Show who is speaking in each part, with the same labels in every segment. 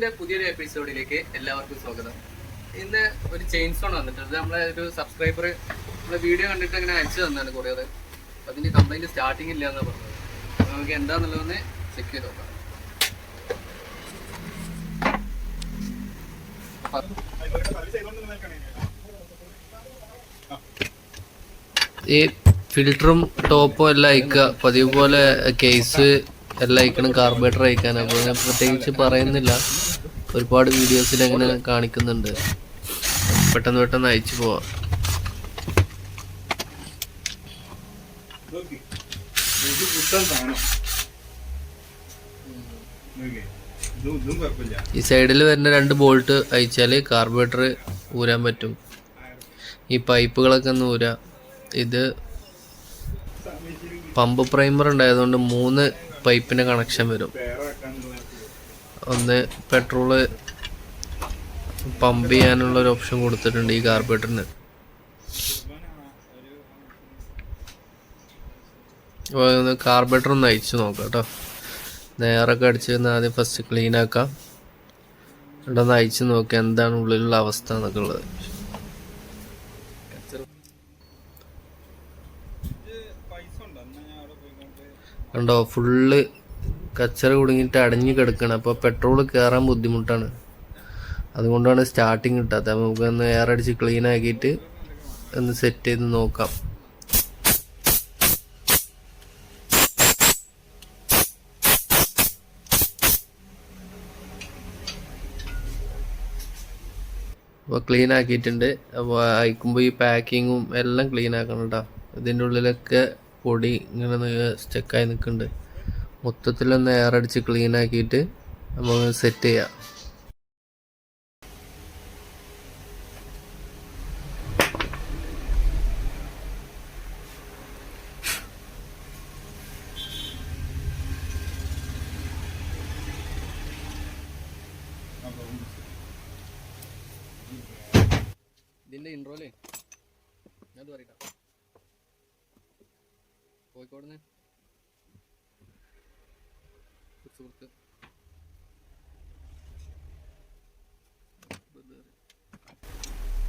Speaker 1: വ്ളോഗ്സിന്റെ പുതിയൊരു എപ്പിസോഡിലേക്ക് എല്ലാവർക്കും സ്വാഗതം. ഇന്ന് ഒരു ചെയിൻ സോൺ വന്നിട്ടുണ്ട് നമ്മളെ ഒരു സബ്സ്ക്രൈബർ നമ്മളെ വീഡിയോ കണ്ടിട്ട് അങ്ങനെ അയച്ചു തന്നാണ് കുറേ അത് അതിന്റെ കംപ്ലൈന്റ് സ്റ്റാർട്ടിങ് ഇല്ല എന്നാണ് പറഞ്ഞത് നമുക്ക് എന്താന്നുള്ളതെന്ന് ചെക്ക് ചെയ്ത് നോക്കാം. ഈ ഫിൽറ്ററും ടോപ്പും എല്ലാം അയക്കുക. പതിവ് പോലെ കേസ് എല്ലാം അയക്കണം. കാർബേറ്റർ അയക്കാൻ. അപ്പോൾ ഞാൻ പ്രത്യേകിച്ച് പറയുന്നില്ല. ഒരുപാട് വീഡിയോസിൽ അങ്ങനെ കാണിക്കുന്നുണ്ട്. പെട്ടെന്ന് പെട്ടെന്ന് അയച്ചു പോവാം. ഈ സൈഡിൽ വരുന്ന രണ്ട് ബോൾട്ട് അയച്ചാൽ കാർബറേറ്റർ ഊരാൻ പറ്റും. ഈ പൈപ്പുകളൊക്കെ ഒന്ന് ഊരാം. ഇത് പമ്പ് പ്രൈമർ ഉണ്ടായതുകൊണ്ട് മൂന്ന് പൈപ്പിന് കണക്ഷൻ വരും. ഒന്ന് പെട്രോൾ പമ്പ് ചെയ്യാനുള്ള ഒരു ഓപ്ഷൻ കൊടുത്തിട്ടുണ്ട് ഈ കാർബേറ്ററിന് ഒന്ന് കാർബേറ്റർ ഒന്ന് അയച്ചു നോക്കാം കേട്ടോ. നേരൊക്കെ അടിച്ച് തന്നെ ആദ്യം ഫസ്റ്റ് ക്ലീൻ ആക്കാം. എന്നിട്ട് ഒന്ന് അയച്ചു നോക്കാം എന്താണ് ഉള്ളിലുള്ള അവസ്ഥ എന്നൊക്കെ ഉള്ളത്. കണ്ടോ ഫുള്ള് കച്ചറ കുടുങ്ങിയിട്ട് അടഞ്ഞു കിടക്കണം. അപ്പോൾ പെട്രോൾ കയറാൻ ബുദ്ധിമുട്ടാണ്. അതുകൊണ്ടാണ് സ്റ്റാർട്ടിങ് കിട്ടാത്തത്. അപ്പോൾ നമുക്ക് ഒന്ന് എയർ അടിച്ച് ക്ലീൻ ആക്കിയിട്ട് ഒന്ന് സെറ്റ് ചെയ്ത് നോക്കാം. അപ്പോൾ ക്ലീൻ ആക്കിയിട്ടുണ്ട്. അപ്പോൾ അയക്കുമ്പോൾ ഈ പാക്കിങ്ങും എല്ലാം ക്ലീൻ ആക്കണം കേട്ടോ ഇതിന്റെ ഉള്ളിലൊക്കെ പൊടി ഇങ്ങനെ സ്റ്റക്കായി നിൽക്കുന്നുണ്ട് മൊത്തത്തിലൊന്ന് എയർ അടിച്ച് ക്ലീൻ ആക്കിയിട്ട് നമുക്ക് സെറ്റ് ചെയ്യാം. ഇതിന്റെ ഇൻട്രോലേ ഞാൻ പറയട്ടെ. കോഴിക്കോട്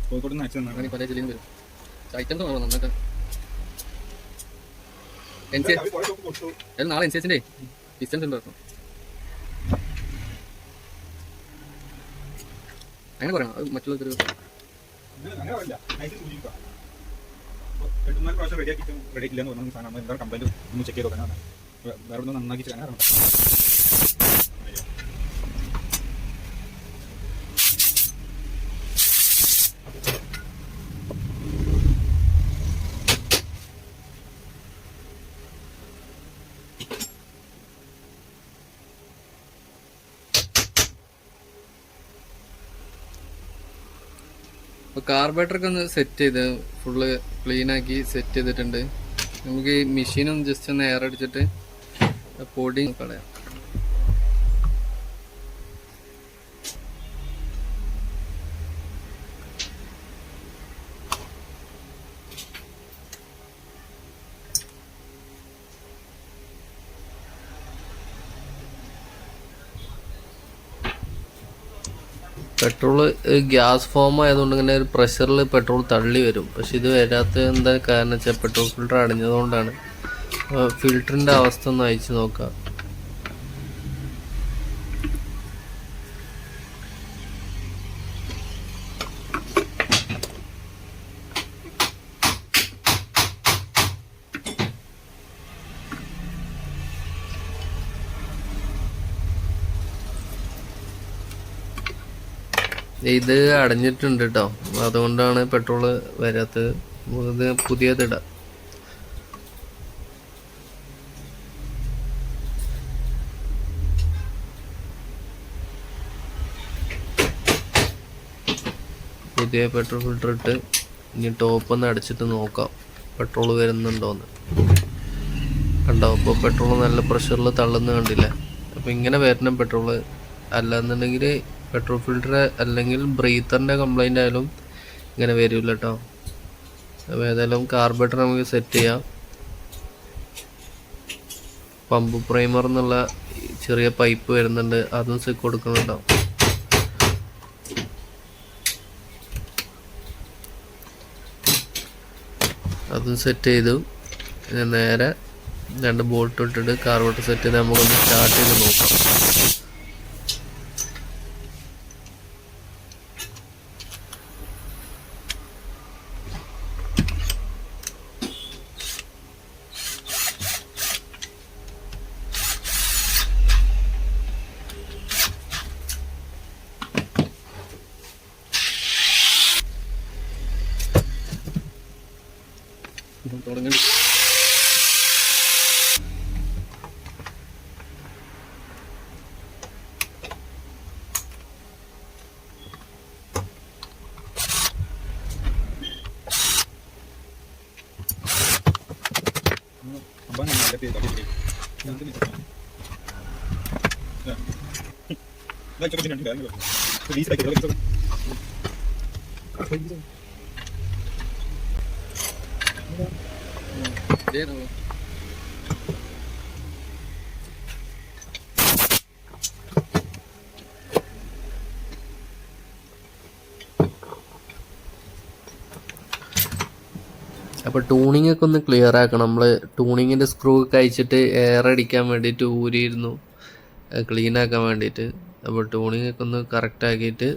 Speaker 2: കോഴിക്കോട് നിന്ന് തന്നാ
Speaker 1: അങ്ങനെ പല ജില്ലയിൽ വരും. ഐറ്റംസ് വേണം നന്നായിട്ട് എൻ സി
Speaker 2: അവർ കുറെ ഷോപ്പ്
Speaker 1: അത് നാളെ എൻ സി എച്ചിന്റെ ഡിസ്റ്റൻസ് ഉണ്ടായിരുന്നു. അങ്ങനെ പറയാം അത് മറ്റുള്ളവർ
Speaker 2: അങ്ങനെ അങ്ങനെ പറയില്ല. അയച്ചു സൂചിപ്പിക്കാം. രണ്ട് മൂന്നാൽ പ്രാവശ്യം റെഡി ആക്കിയിട്ട് റെഡി ആക്കില്ലെന്ന് പറഞ്ഞു സാധനം. എന്താണ് ഒന്ന് ചെക്ക് ചെയ്ത് നോക്കാൻ വേറെ ഒന്ന് നന്നാക്കി ചെയ്യാനാണ്
Speaker 1: കാർബേറ്റർ ഒക്കെ ഒന്ന് സെറ്റ് ചെയ്ത് ഫുള്ള് ക്ലീൻ ആക്കി സെറ്റ് ചെയ്തിട്ടുണ്ട്. നമുക്ക് ഈ മെഷീനൊന്ന് ജസ്റ്റ് ഒന്ന് എയർ അടിച്ചിട്ട് പൊടി കളയാം. പെട്രോൾ ഗ്യാസ് ഫോം ആയതുകൊണ്ട് ഇങ്ങനെ ഒരു പ്രഷറിൽ പെട്രോൾ തള്ളി വരും. പക്ഷെ ഇത് വരാത്ത എന്താ കാരണം വെച്ചാൽ പെട്രോൾ ഫിൽറ്റർ അടഞ്ഞതുകൊണ്ടാണ്. ഫിൽറ്ററിന്റെ അവസ്ഥ ഒന്ന് അയച്ചു നോക്കാം. ഇത് അടഞ്ഞിട്ടുണ്ട് കേട്ടോ അതുകൊണ്ടാണ് പെട്രോൾ വരാത്തത്. ഇത് പുതിയതിടാം. പുതിയ പെട്രോൾ ഫിൽറ്റർ ഇട്ട് ഇനി ടോപ്പ് ഒന്ന് അടിച്ചിട്ട് നോക്കാം. പെട്രോൾ വരുന്നുണ്ടോന്ന്. കണ്ടോ അപ്പോൾ പെട്രോൾ നല്ല പ്രഷറിൽ തള്ളുന്ന കണ്ടില്ലേ? അപ്പോൾ ഇങ്ങനെ വരണം പെട്രോൾ അല്ലാന്നുണ്ടെങ്കിൽ പെട്രോൾ ഫിൽറ്റർ അല്ലെങ്കിൽ ബ്രീത്തറിന്റെ കംപ്ലൈന്റ് ആയാലും ഇങ്ങനെ വരില്ല കേട്ടോ അപ്പോൾ ഏതായാലും കാർബറേറ്റർ നമുക്ക് സെറ്റ് ചെയ്യാം. പമ്പ് പ്രൈമർ എന്നുള്ള ചെറിയ പൈപ്പ് വരുന്നുണ്ട്. അതും കൊടുക്കണം കേട്ടോ അതും സെറ്റ് ചെയ്തു. പിന്നെ നേരെ രണ്ട് ബോൾട്ട് ഇട്ടിട്ട് കാർബോട്ട് സെറ്റ് ചെയ്ത് നമുക്കൊന്ന് സ്റ്റാർട്ട് ചെയ്ത് നോക്കാം. തുടങ്ങി
Speaker 2: ഞാൻ നല്ല പേര് കാട്ടി എന്ത് മിച്ചം? ആ. ഇതാ ഇതൊക്കെ തിന്നിട്ടുണ്ട്. അതിന് കുഴപ്പം. ഇത് lease ആക്കി, ഇതൊക്കെ lease ആക്കി.
Speaker 1: അപ്പോൾ ടൂണിംഗ് ഒക്കെ ഒന്ന് ക്ലിയർ ആക്കണം. നമ്മൾ ടൂണിങ്ങിന്റെ സ്ക്രൂ ഒക്കെ അയച്ചിട്ട് എയർ അടിക്കാൻ വേണ്ടിയിട്ട് ഊരിയിരുന്നു. ക്ലീൻ ആക്കാൻ വേണ്ടിയിട്ട്. അപ്പോൾ ട്യൂണിംഗ് ഒക്കെ ഒന്ന് കറക്റ്റ് ആക്കിയിട്ട്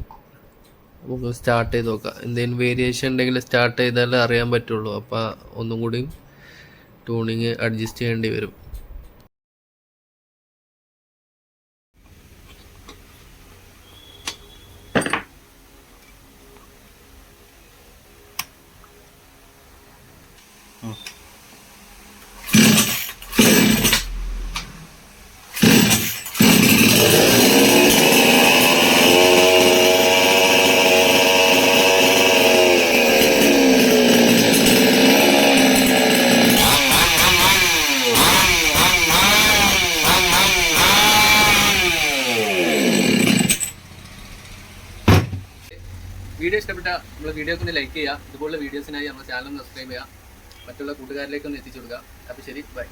Speaker 1: നമുക്ക് സ്റ്റാർട്ട് ചെയ്ത് നോക്കാം. എന്തെങ്കിലും വേരിയേഷൻ ഉണ്ടെങ്കിൽ സ്റ്റാർട്ട് ചെയ്താലേ അറിയാൻ പറ്റുള്ളൂ. അപ്പോൾ ഒന്നും കൂടി ടൂണിങ് അഡ്ജസ്റ്റ് ചെയ്യേണ്ടി വരും. വീഡിയോ ഇഷ്ടപ്പെട്ട നമ്മൾ വീഡിയോക്ക് ഒന്ന് ലൈക്ക് ചെയ്യുക. ഇതുപോലുള്ള വീഡിയോസിനായി നമ്മുടെ ചാനൽ സബ്സ്ക്രൈബ് ചെയ്യുക. മറ്റുള്ള കൂട്ടുകാരിലേക്കൊന്ന് എത്തിച്ചു കൊടുക്കുക. അപ്പോൾ ശരി ബൈ